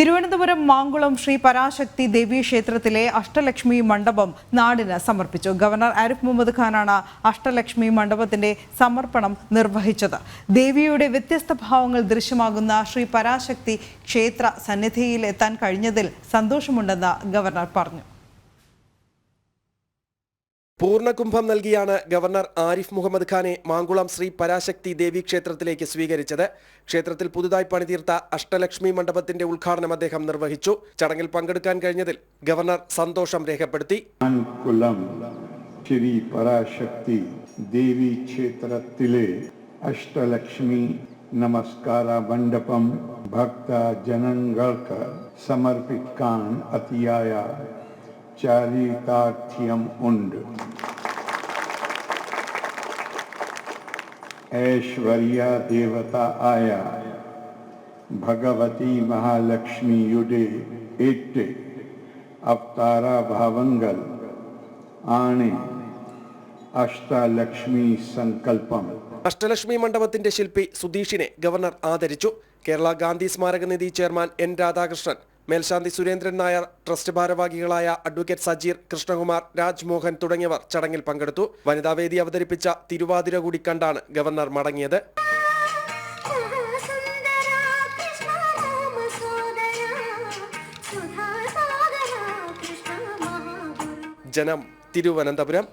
തിരുവനന്തപുരം മാങ്കുളം ശ്രീ പരാശക്തി ദേവീ ക്ഷേത്രത്തിലെ അഷ്ടലക്ഷ്മി മണ്ഡപം നാടിന് സമർപ്പിച്ചു. ഗവർണർ ആരിഫ് മുഹമ്മദ് ഖാനാണ് അഷ്ടലക്ഷ്മി മണ്ഡപത്തിന്റെ സമർപ്പണം നിർവഹിച്ചത്. ദേവിയുടെ വ്യത്യസ്ത ഭാവങ്ങൾ ദൃശ്യമാകുന്ന ശ്രീ പരാശക്തി ക്ഷേത്ര സന്നിധിയിൽ എത്താൻ കഴിഞ്ഞതിൽ സന്തോഷമുണ്ടെന്ന് ഗവർണർ പറഞ്ഞു. പൂർണകുംഭം നൽകിയാണ് ഗവർണർ ആരിഫ് മുഹമ്മദ് ഖാനെ മാങ്കുളം ശ്രീ പരാശക്തി ദേവി ക്ഷേത്രത്തിലേക്ക് സ്വീകരിച്ചത്. ക്ഷേത്രത്തിൽ പുതുതായി പണിതീർത്ത അഷ്ടലക്ഷ്മി മണ്ഡപത്തിന്റെ ഉദ്ഘാടനം അദ്ദേഹം നിർവഹിച്ചു. ചടങ്ങിൽ പങ്കെടുക്കാൻ കഴിഞ്ഞതിൽ ഗവർണർ സന്തോഷം രേഖപ്പെടുത്തി. മാങ്കുളം ശ്രീ പരാശക്തി ദേവി ക്ഷേത്രത്തിലെ അഷ്ടലക്ഷ്മി നമസ്കാര മണ്ഡപം ഭക്ത ജനങ്ങൾക്ക് സമർപ്പിക്കാൻ അതിയായ ചാരിതാർത്ഥ്യം ഉണ്ട്. ഐശ്വര്യ ദേവത ആയ ഭഗവതി മഹാലക്ഷ്മിയുടെ എട്ട് അവതാര ഭാവങ്ങൾ ആണ് അഷ്ടലക്ഷ്മി സങ്കല്പം. അഷ്ടലക്ഷ്മി മണ്ഡപത്തിന്റെ ശില്പി സുധീഷിനെ ഗവർണർ ആദരിച്ചു. കേരള ഗാന്ധി സ്മാരക നിധി ചെയർമാൻ എൻ രാധാകൃഷ്ണൻ മേൽശാന്തി സുരേന്ദ്രൻ നായർ ട്രസ്റ്റ് ഭാരവാഹികളായ അഡ്വക്കേറ്റ് സജീർ കൃഷ്ണകുമാർ രാജ്മോഹൻ തുടങ്ങിയവർ ചടങ്ങിൽ പങ്കെടുത്തു. വനിതാവേദി അവതരിപ്പിച്ച തിരുവാതിര കൂടി കണ്ടാണ് ഗവർണർ മടങ്ങിയത്. ജനം തിരുവനന്തപുരം.